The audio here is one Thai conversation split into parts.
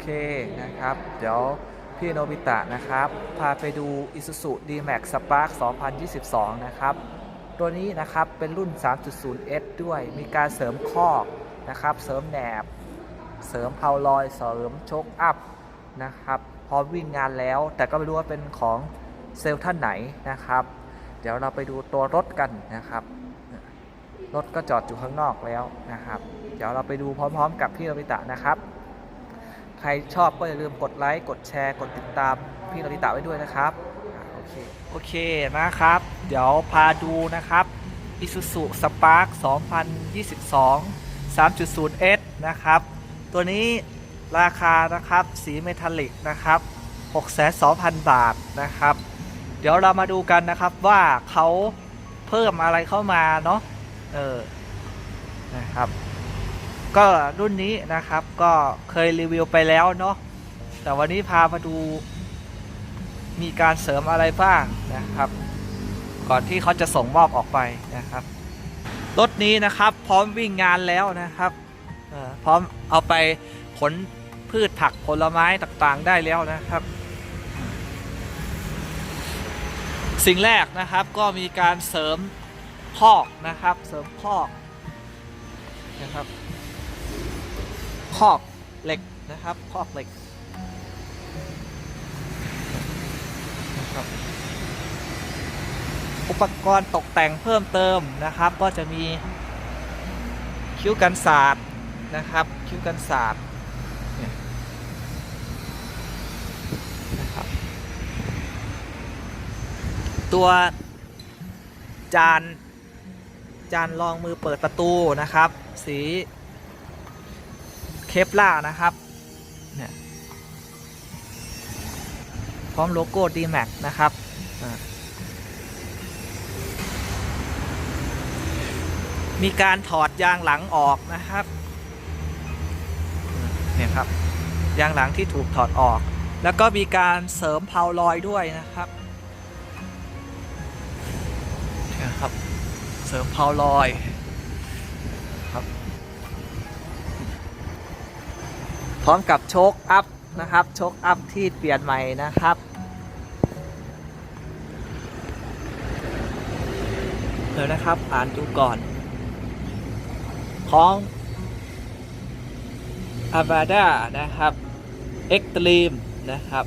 เคนะครับ เดี๋ยวพี่โนบิตะนะครับ พาไปดู Isuzu D-Max Spark 2022 นะครับ ตัวนี้นะครับเป็นรุ่น 3.0S ด้วย มีการเสริมคอกนะครับ เสริมแหนบ เสริมเพาลอย เสริมโชคอัพนะครับ พร้อมวิ่งงานแล้ว แต่ก็ไม่รู้ว่าเป็นของเซลล์ท่านไหนนะครับ เดี๋ยวเราไปดูตัวรถกันนะครับ รถก็จอดอยู่ข้างนอกแล้วนะครับ เดี๋ยวเราไปดูพร้อมๆ กับพี่โนบิตะนะครับ ใครชอบก็อย่าลืมกดไลค์ กดแชร์ กดติดตามพี่นบิตะไว้ด้วยนะครับ โอเค โอเคนะครับ เดี๋ยวพาดูนะครับ Isuzu Spark 2022 3.0S นะครับ ตัวนี้ราคานะครับสีเมทัลลิกนะครับ6,200,000 บาทนะครับ เดี๋ยวเรามาดูกันนะครับว่าเขาเพิ่มอะไรเข้ามาเนาะเออนะครับ ก็รุ่นนี้นะครับก็เคยรีวิวไปแล้วเนาะแต่วันนี้พามาดูมีการเสริมอะไรบ้างนะครับ ก่อนที่เขาจะส่งมอบออกไปนะครับ รถนี้นะครับพร้อมวิ่งงานแล้วนะครับเอ่อพร้อมเอาไปขนพืชผักผลไม้ต่างๆได้แล้วนะครับ สิ่งแรกนะครับก็มีการเสริมคอกนะครับ เสริมคอกนะครับ คอกเหล็กนะครับคอกเหล็กนะครับอุปกรณ์ตกแต่งเพิ่มเติมนะครับ ก็จะมีคิ้วกันศาสตร์นะครับ คิ้วกันศาสตร์นะครับตัวจานจานรองมือเปิดประตูนะครับ สี เคปล่านะครับ เนี่ย พร้อมโลโก้ D-Max นะครับมีการถอดยางหลังออกนะครับ เนี่ยครับ ยางหลังที่ถูกถอดออก แล้วก็มีการเสริมเพาลอยด้วยนะครับนะครับ เสริมเพาลอย ร้อมกับโชคอัพนะครับ โชคอัพที่เปลี่ยนใหม่นะครับเดี๋ยวนะครับอ่านดูก่อน ของ a v a d a นะครับ Extreme นะครับ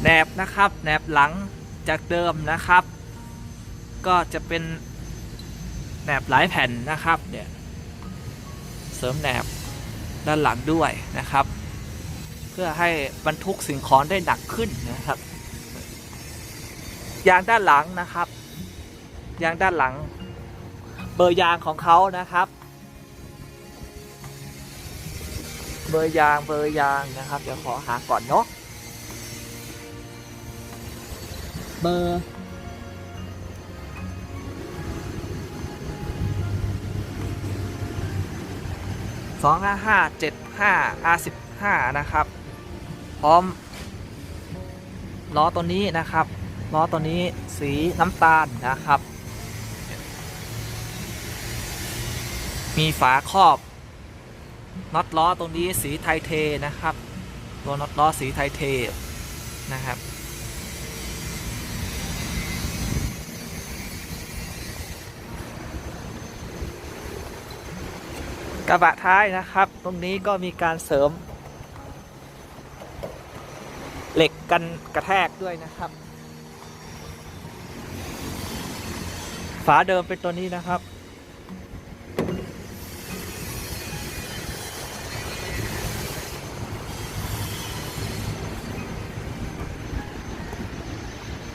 แหนบนะครับแหนบหลังจากเดิมนะครับ ก็จะเป็นแหนบหลายแผ่นนะครับเนี่ยเสริมแหนบ ด้านหลังด้วยนะครับ เพื่อให้บรรทุกสิ่งของได้หนักขึ้นนะครับ ยางด้านหลังนะครับ ยางด้านหลัง เบอร์ยางของเขานะครับ เบอร์ยางเบอร์ยางนะครับเดี๋ยวขอหาก่อนเนาะเบอร์ สองห้าห้าเจ็ดห้า R สิบห้านะครับ พร้อมล้อตัวนี้นะครับล้อตัวนี้สีน้ำตาลนะครับ มีฝาครอบน็อตล้อตรงนี้สีไทเทนะครับตัวน็อตล้อสีไทเทนะครับ กระบะท้ายนะครับ ตรงนี้ก็มีการเสริม เหล็กกันกระแทกด้วยนะครับ ฝาเดิมเป็นตัวนี้นะครับ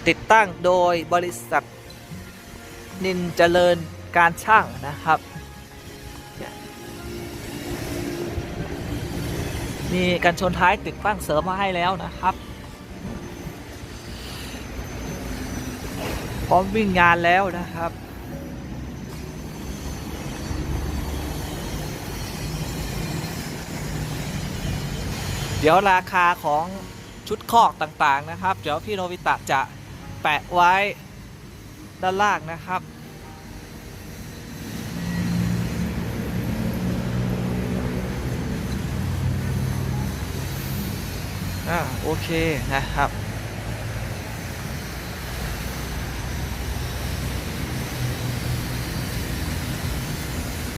ติดตั้งโดยบริษัท นินเจริญการช่างนะครับ มีกันชนท้ายติดตั้งเสริมมาให้แล้วนะครับ พร้อมวิ่งงานแล้วนะครับเดี๋ยวราคาของชุดคอกต่างๆนะครับ เดี๋ยวพี่โนบิตะจะแปะไว้ด้านล่างนะครับ อ่าโอเคนะครับ